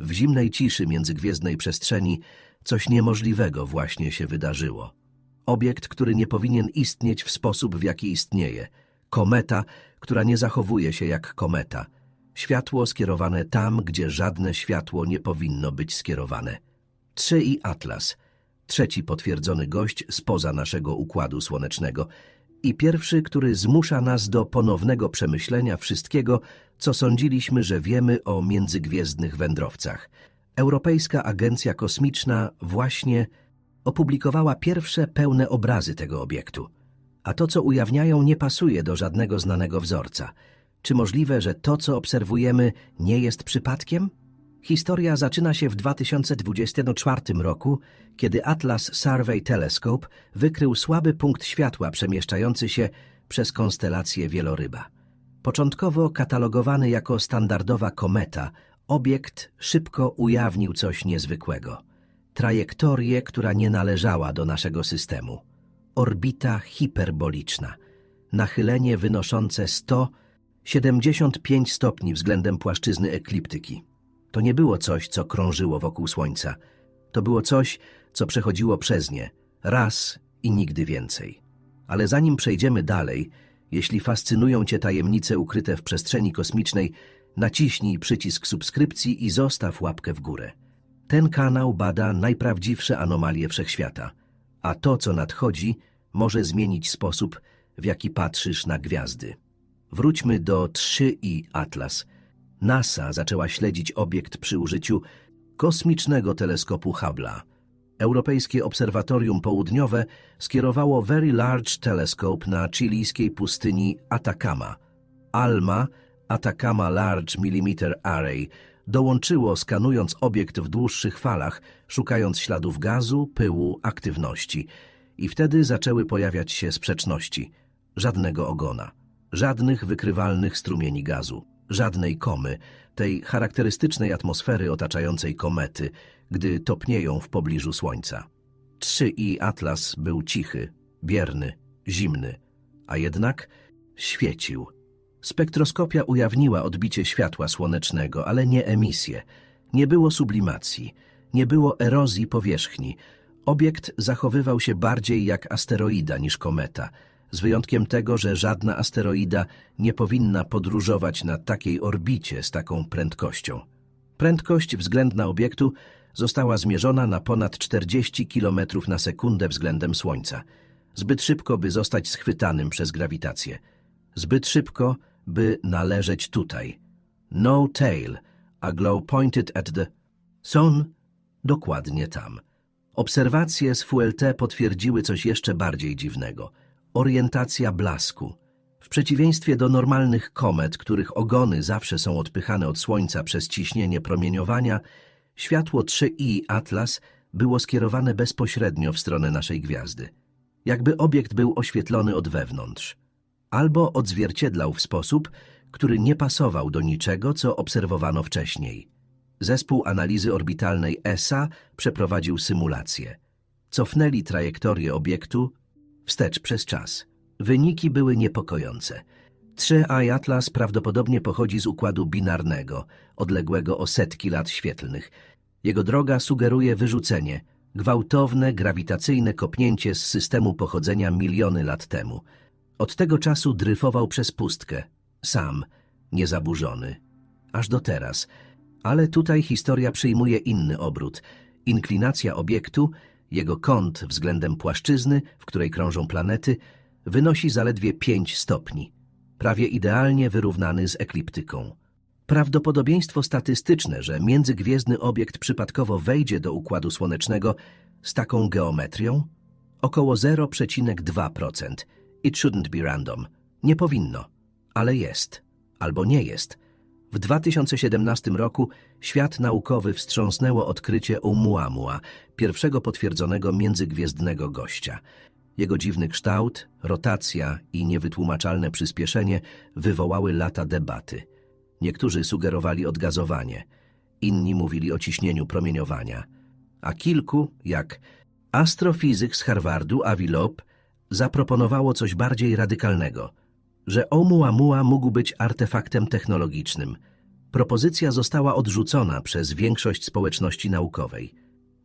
W zimnej ciszy międzygwiezdnej przestrzeni coś niemożliwego właśnie się wydarzyło. Obiekt, który nie powinien istnieć w sposób, w jaki istnieje. Kometa, która nie zachowuje się jak kometa. Światło skierowane tam, gdzie żadne światło nie powinno być skierowane. 3 i Atlas. Trzeci potwierdzony gość spoza naszego układu słonecznego i pierwszy, który zmusza nas do ponownego przemyślenia wszystkiego, co sądziliśmy, że wiemy o międzygwiezdnych wędrowcach. Europejska Agencja Kosmiczna właśnie opublikowała pierwsze pełne obrazy tego obiektu. A to, co ujawniają, nie pasuje do żadnego znanego wzorca. Czy możliwe, że to, co obserwujemy, nie jest przypadkiem? Historia zaczyna się w 2024 roku, kiedy Atlas Survey Telescope wykrył słaby punkt światła przemieszczający się przez konstelację Wieloryba. Początkowo katalogowany jako standardowa kometa, obiekt szybko ujawnił coś niezwykłego. Trajektorię, która nie należała do naszego systemu. Orbita hiperboliczna. Nachylenie wynoszące 175 stopni względem płaszczyzny ekliptyki. To nie było coś, co krążyło wokół Słońca. To było coś, co przechodziło przez nie, raz i nigdy więcej. Ale zanim przejdziemy dalej, jeśli fascynują Cię tajemnice ukryte w przestrzeni kosmicznej, naciśnij przycisk subskrypcji i zostaw łapkę w górę. Ten kanał bada najprawdziwsze anomalie wszechświata, a to, co nadchodzi, może zmienić sposób, w jaki patrzysz na gwiazdy. Wróćmy do 3 i Atlas. NASA zaczęła śledzić obiekt przy użyciu kosmicznego teleskopu Hubble'a. Europejskie Obserwatorium Południowe skierowało Very Large Telescope na chilijskiej pustyni Atacama. ALMA, Atacama Large Millimeter Array, dołączyło skanując obiekt w dłuższych falach, szukając śladów gazu, pyłu, aktywności. I wtedy zaczęły pojawiać się sprzeczności. Żadnego ogona, żadnych wykrywalnych strumieni gazu, żadnej komy, tej charakterystycznej atmosfery otaczającej komety, gdy topnieją w pobliżu Słońca. 3 i Atlas był cichy, bierny, zimny, a jednak świecił. Spektroskopia ujawniła odbicie światła słonecznego, ale nie emisję. Nie było sublimacji, nie było erozji powierzchni. Obiekt zachowywał się bardziej jak asteroida niż kometa, z wyjątkiem tego, że żadna asteroida nie powinna podróżować na takiej orbicie z taką prędkością. Prędkość względna obiektu została zmierzona na ponad 40 km na sekundę względem Słońca. Zbyt szybko, by zostać schwytanym przez grawitację. Zbyt szybko, by należeć tutaj. No tail, a glow pointed at the sun, dokładnie tam. Obserwacje z FULT potwierdziły coś jeszcze bardziej dziwnego. Orientacja blasku. W przeciwieństwie do normalnych komet, których ogony zawsze są odpychane od Słońca przez ciśnienie promieniowania, światło 3i Atlas było skierowane bezpośrednio w stronę naszej gwiazdy. Jakby obiekt był oświetlony od wewnątrz. Albo odzwierciedlał w sposób, który nie pasował do niczego, co obserwowano wcześniej. Zespół analizy orbitalnej ESA przeprowadził symulację. Cofnęli trajektorię obiektu wstecz przez czas. Wyniki były niepokojące. 3i Atlas prawdopodobnie pochodzi z układu binarnego, odległego o setki lat świetlnych. Jego droga sugeruje wyrzucenie, gwałtowne, grawitacyjne kopnięcie z systemu pochodzenia miliony lat temu. Od tego czasu dryfował przez pustkę, sam, niezaburzony. Aż do teraz. Ale tutaj historia przyjmuje inny obrót. Inklinacja obiektu, jego kąt względem płaszczyzny, w której krążą planety, wynosi zaledwie 5 stopni, prawie idealnie wyrównany z ekliptyką. Prawdopodobieństwo statystyczne, że międzygwiezdny obiekt przypadkowo wejdzie do Układu Słonecznego z taką geometrią? Około 0,2%. It shouldn't be random. Nie powinno, ale jest. Albo nie jest. W 2017 roku świat naukowy wstrząsnęło odkrycie Oumuamua, pierwszego potwierdzonego międzygwiezdnego gościa. Jego dziwny kształt, rotacja i niewytłumaczalne przyspieszenie wywołały lata debaty. Niektórzy sugerowali odgazowanie, inni mówili o ciśnieniu promieniowania, a kilku, jak astrofizyk z Harvardu Avi Loeb, zaproponowało coś bardziej radykalnego, że Oumuamua mógł być artefaktem technologicznym, Propozycja została odrzucona przez większość społeczności naukowej.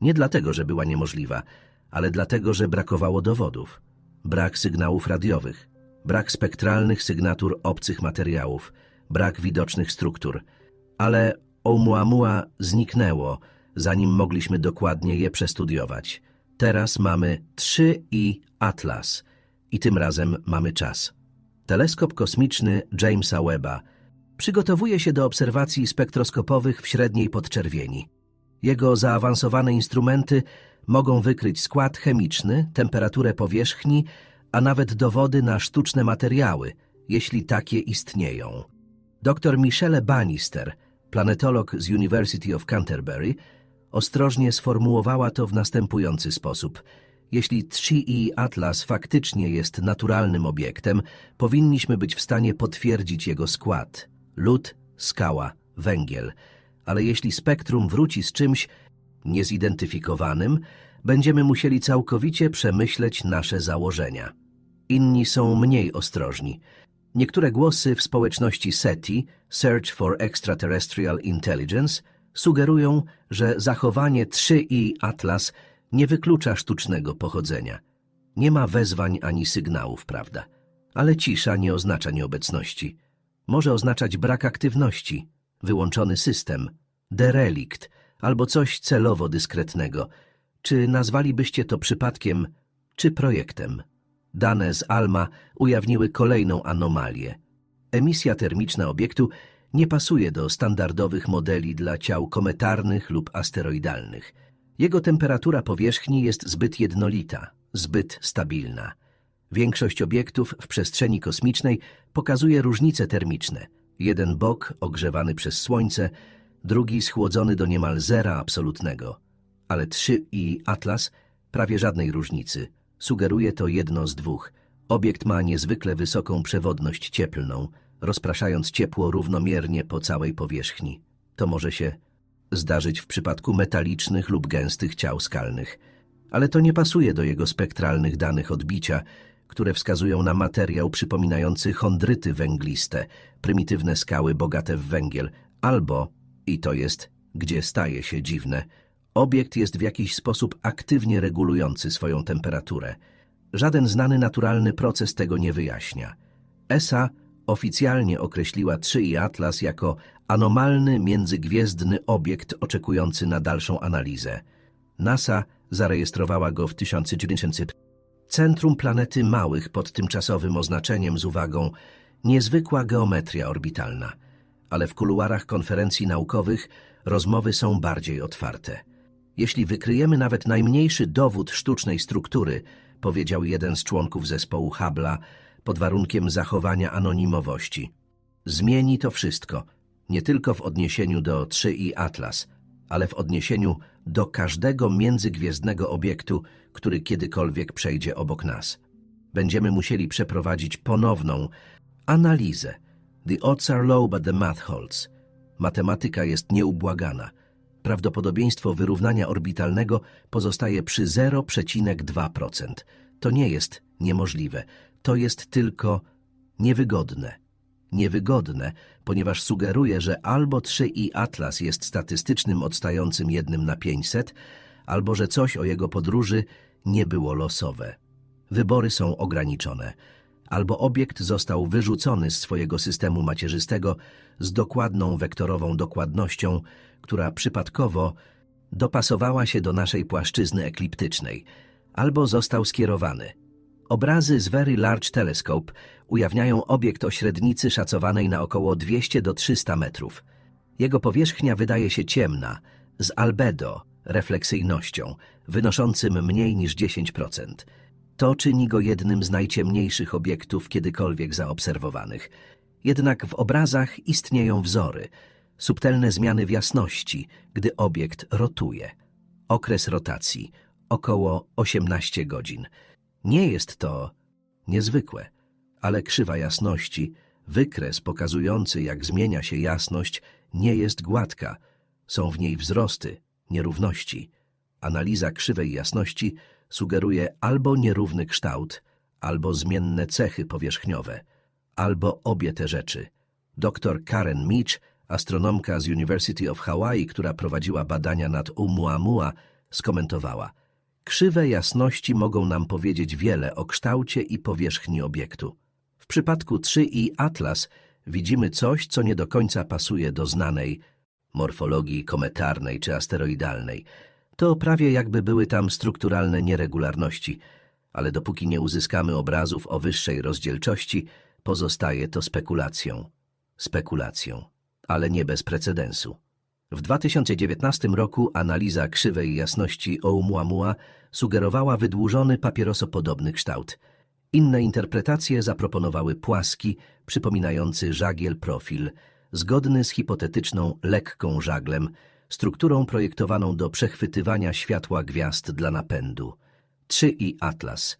Nie dlatego, że była niemożliwa, ale dlatego, że brakowało dowodów. Brak sygnałów radiowych, brak spektralnych sygnatur obcych materiałów, brak widocznych struktur. Ale Oumuamua zniknęło, zanim mogliśmy dokładnie je przestudiować. Teraz mamy 3 i Atlas i tym razem mamy czas. Teleskop kosmiczny Jamesa Webba przygotowuje się do obserwacji spektroskopowych w średniej podczerwieni. Jego zaawansowane instrumenty mogą wykryć skład chemiczny, temperaturę powierzchni, a nawet dowody na sztuczne materiały, jeśli takie istnieją. Dr Michele Bannister, planetolog z University of Canterbury, ostrożnie sformułowała to w następujący sposób. Jeśli 3i Atlas faktycznie jest naturalnym obiektem, powinniśmy być w stanie potwierdzić jego skład. Lód, skała, węgiel. Ale jeśli spektrum wróci z czymś niezidentyfikowanym, będziemy musieli całkowicie przemyśleć nasze założenia. Inni są mniej ostrożni. Niektóre głosy w społeczności SETI, Search for Extraterrestrial Intelligence, sugerują, że zachowanie 3i Atlas nie wyklucza sztucznego pochodzenia. Nie ma wezwań ani sygnałów, prawda? Ale cisza nie oznacza nieobecności. Może oznaczać brak aktywności, wyłączony system, derelikt albo coś celowo dyskretnego. Czy nazwalibyście to przypadkiem, czy projektem? Dane z ALMA ujawniły kolejną anomalię. Emisja termiczna obiektu nie pasuje do standardowych modeli dla ciał kometarnych lub asteroidalnych. Jego temperatura powierzchni jest zbyt jednolita, zbyt stabilna. Większość obiektów w przestrzeni kosmicznej pokazuje różnice termiczne. Jeden bok ogrzewany przez Słońce, drugi schłodzony do niemal zera absolutnego. Ale 3 i Atlas prawie żadnej różnicy. Sugeruje to jedno z dwóch. Obiekt ma niezwykle wysoką przewodność cieplną, rozpraszając ciepło równomiernie po całej powierzchni. To może się zdarzyć w przypadku metalicznych lub gęstych ciał skalnych. Ale to nie pasuje do jego spektralnych danych odbicia, które wskazują na materiał przypominający chondryty węgliste, prymitywne skały bogate w węgiel, albo, i to jest, gdzie staje się dziwne, obiekt jest w jakiś sposób aktywnie regulujący swoją temperaturę. Żaden znany naturalny proces tego nie wyjaśnia. ESA oficjalnie określiła 3 i Atlas jako anomalny międzygwiezdny obiekt oczekujący na dalszą analizę. NASA zarejestrowała go w 1900. Centrum planety małych pod tymczasowym oznaczeniem z uwagą niezwykła geometria orbitalna, ale w kuluarach konferencji naukowych rozmowy są bardziej otwarte. Jeśli wykryjemy nawet najmniejszy dowód sztucznej struktury, powiedział jeden z członków zespołu Hubble'a, pod warunkiem zachowania anonimowości. Zmieni to wszystko, nie tylko w odniesieniu do 3 i Atlas, ale w odniesieniu do każdego międzygwiezdnego obiektu, który kiedykolwiek przejdzie obok nas. Będziemy musieli przeprowadzić ponowną analizę. The odds are low, but the math holds. Matematyka jest nieubłagana. Prawdopodobieństwo wyrównania orbitalnego pozostaje przy 0,2%. To nie jest niemożliwe. To jest tylko niewygodne. Niewygodne, ponieważ sugeruje, że albo 3 i Atlas jest statystycznym odstającym jednym na 500, albo że coś o jego podróży nie było losowe. Wybory są ograniczone. Albo obiekt został wyrzucony z swojego systemu macierzystego z dokładną wektorową dokładnością, która przypadkowo dopasowała się do naszej płaszczyzny ekliptycznej, albo został skierowany. Obrazy z Very Large Telescope ujawniają obiekt o średnicy szacowanej na około 200 do 300 metrów. Jego powierzchnia wydaje się ciemna, z albedo, refleksyjnością, wynoszącym mniej niż 10%. To czyni go jednym z najciemniejszych obiektów kiedykolwiek zaobserwowanych. Jednak w obrazach istnieją wzory, subtelne zmiany w jasności, gdy obiekt rotuje. Okres rotacji około 18 godzin. Nie jest to niezwykłe, ale krzywa jasności, wykres pokazujący, jak zmienia się jasność, nie jest gładka. Są w niej wzrosty, nierówności. Analiza krzywej jasności sugeruje albo nierówny kształt, albo zmienne cechy powierzchniowe, albo obie te rzeczy. Dr Karen Mitch Astronomka z University of Hawaii, która prowadziła badania nad Oumuamua, skomentowała Krzywe jasności mogą nam powiedzieć wiele o kształcie i powierzchni obiektu. W przypadku 3i Atlas widzimy coś, co nie do końca pasuje do znanej morfologii kometarnej czy asteroidalnej. To prawie jakby były tam strukturalne nieregularności, ale dopóki nie uzyskamy obrazów o wyższej rozdzielczości, pozostaje to spekulacją. Spekulacją, ale nie bez precedensu. W 2019 roku analiza krzywej jasności Oumuamua sugerowała wydłużony papierosopodobny kształt. Inne interpretacje zaproponowały płaski, przypominający żagiel profil, zgodny z hipotetyczną lekką żaglem, strukturą projektowaną do przechwytywania światła gwiazd dla napędu. 3i Atlas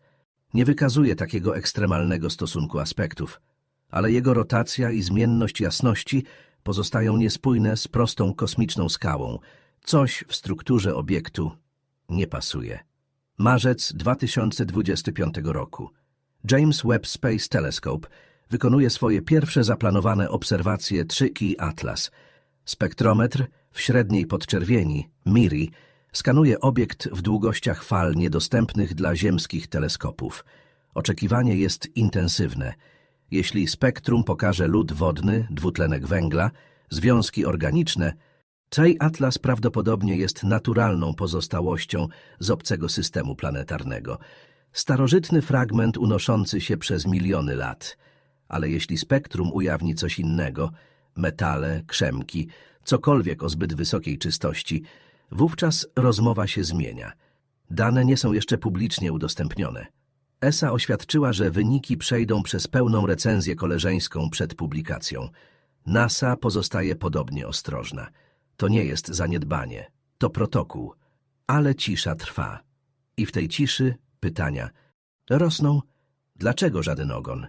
nie wykazuje takiego ekstremalnego stosunku aspektów, ale jego rotacja i zmienność jasności pozostają niespójne z prostą kosmiczną skałą. Coś w strukturze obiektu nie pasuje. Marzec 2025 roku. James Webb Space Telescope wykonuje swoje pierwsze zaplanowane obserwacje 3i Atlas. Spektrometr w średniej podczerwieni, MIRI, skanuje obiekt w długościach fal niedostępnych dla ziemskich teleskopów. Oczekiwanie jest intensywne. Jeśli spektrum pokaże lód wodny, dwutlenek węgla, związki organiczne, Tej Atlas prawdopodobnie jest naturalną pozostałością z obcego systemu planetarnego. Starożytny fragment unoszący się przez miliony lat. Ale jeśli spektrum ujawni coś innego, metale, krzemki, cokolwiek o zbyt wysokiej czystości, wówczas rozmowa się zmienia. Dane nie są jeszcze publicznie udostępnione. ESA oświadczyła, że wyniki przejdą przez pełną recenzję koleżeńską przed publikacją. NASA pozostaje podobnie ostrożna. To nie jest zaniedbanie, to protokół. Ale cisza trwa. I w tej ciszy pytania. Rosną? Dlaczego żaden ogon?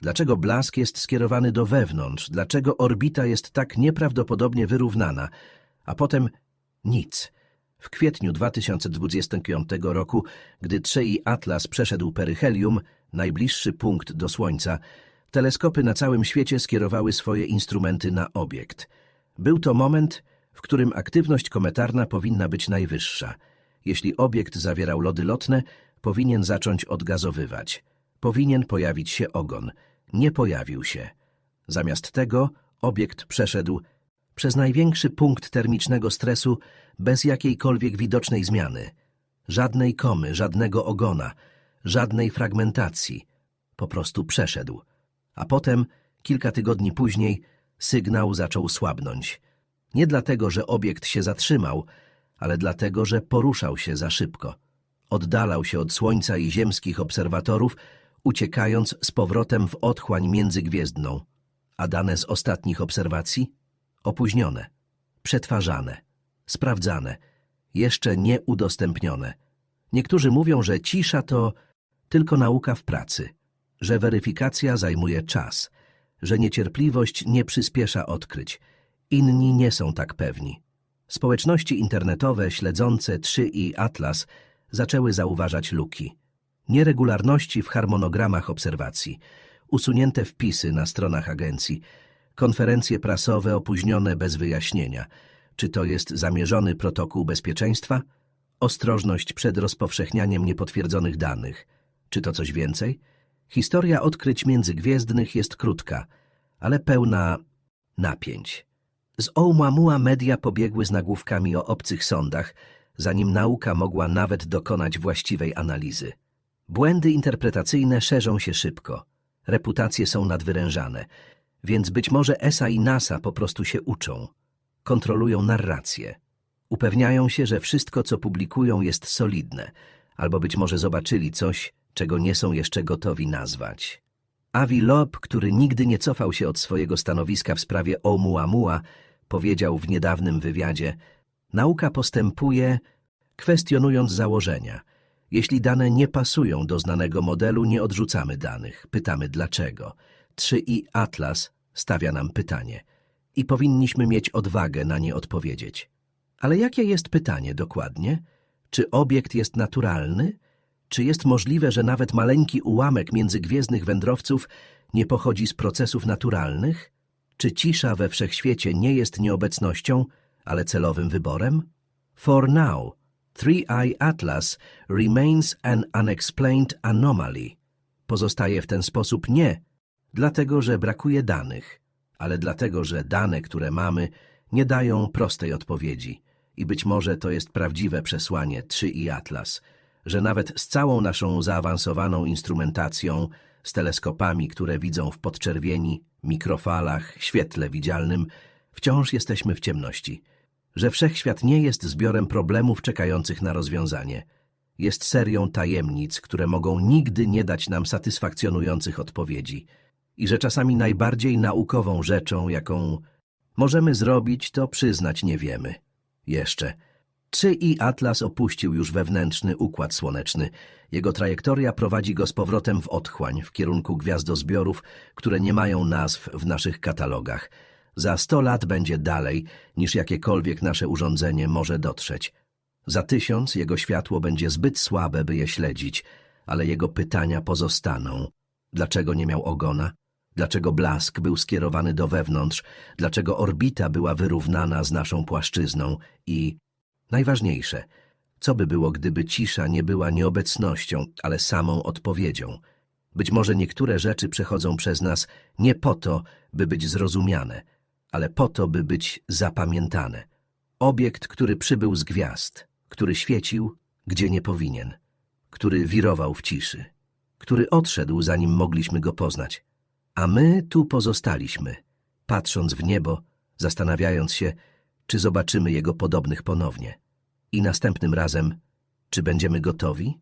Dlaczego blask jest skierowany do wewnątrz? Dlaczego orbita jest tak nieprawdopodobnie wyrównana? A potem nic. W kwietniu 2025 roku, gdy 3i Atlas przeszedł peryhelium, najbliższy punkt do Słońca, teleskopy na całym świecie skierowały swoje instrumenty na obiekt. Był to moment, w którym aktywność kometarna powinna być najwyższa. Jeśli obiekt zawierał lody lotne, powinien zacząć odgazowywać. Powinien pojawić się ogon. Nie pojawił się. Zamiast tego obiekt przeszedł przez największy punkt termicznego stresu bez jakiejkolwiek widocznej zmiany. Żadnej komy, żadnego ogona, żadnej fragmentacji. Po prostu przeszedł. A potem, kilka tygodni później, sygnał zaczął słabnąć. Nie dlatego, że obiekt się zatrzymał, ale dlatego, że poruszał się za szybko. Oddalał się od Słońca i ziemskich obserwatorów, uciekając z powrotem w otchłań międzygwiezdną. A dane z ostatnich obserwacji? Opóźnione, przetwarzane, sprawdzane, jeszcze nie udostępnione. Niektórzy mówią, że cisza to tylko nauka w pracy, że weryfikacja zajmuje czas, że niecierpliwość nie przyspiesza odkryć. Inni nie są tak pewni. Społeczności internetowe śledzące 3i Atlas zaczęły zauważać luki. Nieregularności w harmonogramach obserwacji, usunięte wpisy na stronach agencji, konferencje prasowe opóźnione bez wyjaśnienia. Czy to jest zamierzony protokół bezpieczeństwa? Ostrożność przed rozpowszechnianiem niepotwierdzonych danych. Czy to coś więcej? Historia odkryć międzygwiezdnych jest krótka, ale pełna napięć. Z Oumuamua media pobiegły z nagłówkami o obcych sądach, zanim nauka mogła nawet dokonać właściwej analizy. Błędy interpretacyjne szerzą się szybko. Reputacje są nadwyrężane, więc być może ESA i NASA po prostu się uczą. Kontrolują narrację. Upewniają się, że wszystko, co publikują, jest solidne, albo być może zobaczyli coś, czego nie są jeszcze gotowi nazwać. Avi Loeb, który nigdy nie cofał się od swojego stanowiska w sprawie Oumuamua, powiedział w niedawnym wywiadzie Nauka postępuje, kwestionując założenia. Jeśli dane nie pasują do znanego modelu, nie odrzucamy danych. Pytamy dlaczego. 3i Atlas stawia nam pytanie i powinniśmy mieć odwagę na nie odpowiedzieć. Ale jakie jest pytanie dokładnie? Czy obiekt jest naturalny? Czy jest możliwe, że nawet maleńki ułamek międzygwiezdnych wędrowców nie pochodzi z procesów naturalnych? Czy cisza we wszechświecie nie jest nieobecnością, ale celowym wyborem? For now, Three Eye Atlas remains an unexplained anomaly. Pozostaje w ten sposób nie dlatego, że brakuje danych, ale dlatego, że dane, które mamy, nie dają prostej odpowiedzi. I być może to jest prawdziwe przesłanie 3 i Atlas, że nawet z całą naszą zaawansowaną instrumentacją, z teleskopami, które widzą w podczerwieni, mikrofalach, świetle widzialnym, wciąż jesteśmy w ciemności. Że wszechświat nie jest zbiorem problemów czekających na rozwiązanie. Jest serią tajemnic, które mogą nigdy nie dać nam satysfakcjonujących odpowiedzi. I że czasami najbardziej naukową rzeczą, jaką możemy zrobić, to przyznać nie wiemy. Jeszcze. Czy i Atlas opuścił już wewnętrzny układ słoneczny. Jego trajektoria prowadzi go z powrotem w otchłań, w kierunku gwiazdozbiorów, które nie mają nazw w naszych katalogach. Za sto lat będzie dalej, niż jakiekolwiek nasze urządzenie może dotrzeć. Za tysiąc jego światło będzie zbyt słabe, by je śledzić, ale jego pytania pozostaną. Dlaczego nie miał ogona? Dlaczego blask był skierowany do wewnątrz? Dlaczego orbita była wyrównana z naszą płaszczyzną? I najważniejsze, co by było, gdyby cisza nie była nieobecnością, ale samą odpowiedzią? Być może niektóre rzeczy przechodzą przez nas nie po to, by być zrozumiane, ale po to, by być zapamiętane. Obiekt, który przybył z gwiazd, który świecił, gdzie nie powinien, który wirował w ciszy, który odszedł, zanim mogliśmy go poznać. A my tu pozostaliśmy, patrząc w niebo, zastanawiając się, czy zobaczymy jego podobnych ponownie. I następnym razem, czy będziemy gotowi?